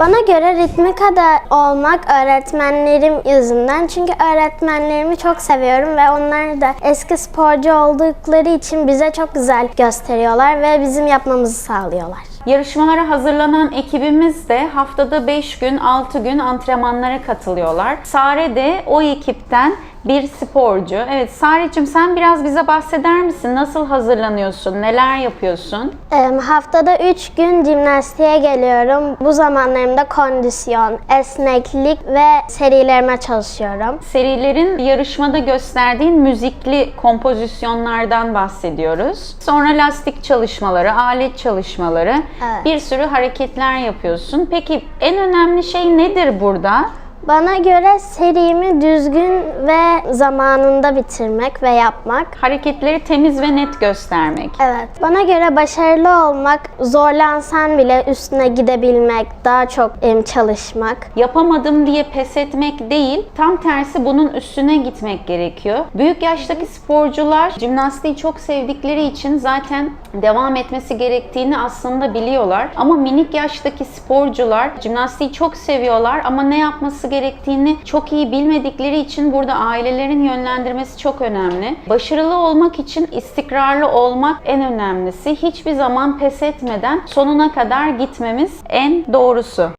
Bana göre ritmikada olmak öğretmenlerim yüzünden. Çünkü öğretmenlerimi çok seviyorum ve onlar da eski sporcu oldukları için bize çok güzel gösteriyorlar ve bizim yapmamızı sağlıyorlar. Yarışmalara hazırlanan ekibimiz de haftada 5 gün, 6 gün antrenmanlara katılıyorlar. Sare de o ekipten bir sporcu. Evet Sare'cim sen biraz bize bahseder misin? Nasıl hazırlanıyorsun? Neler yapıyorsun? Em, Haftada 3 gün jimnastiğe geliyorum. Bu zamanlarımda kondisyon, esneklik ve serilerime çalışıyorum. Serilerin yarışmada gösterdiğin müzikli kompozisyonlardan bahsediyoruz. Sonra lastik çalışmaları, alet çalışmaları, Evet. bir sürü hareketler yapıyorsun. Peki en önemli şey nedir burada? Bana göre serimi düzgün ve zamanında bitirmek ve yapmak. Hareketleri temiz ve net göstermek. Evet. Bana göre başarılı olmak, zorlansan bile üstüne gidebilmek, daha çok em, çalışmak. Yapamadım diye pes etmek değil, tam tersi bunun üstüne gitmek gerekiyor. Büyük yaştaki sporcular jimnastiği çok sevdikleri için zaten devam etmesi gerektiğini aslında biliyorlar. Ama minik yaştaki sporcular jimnastiği çok seviyorlar ama ne yapması gerektiğini çok iyi bilmedikleri için burada ailelerin yönlendirmesi çok önemli. Başarılı olmak için istikrarlı olmak en önemlisi. Hiçbir zaman pes etmeden sonuna kadar gitmemiz en doğrusu.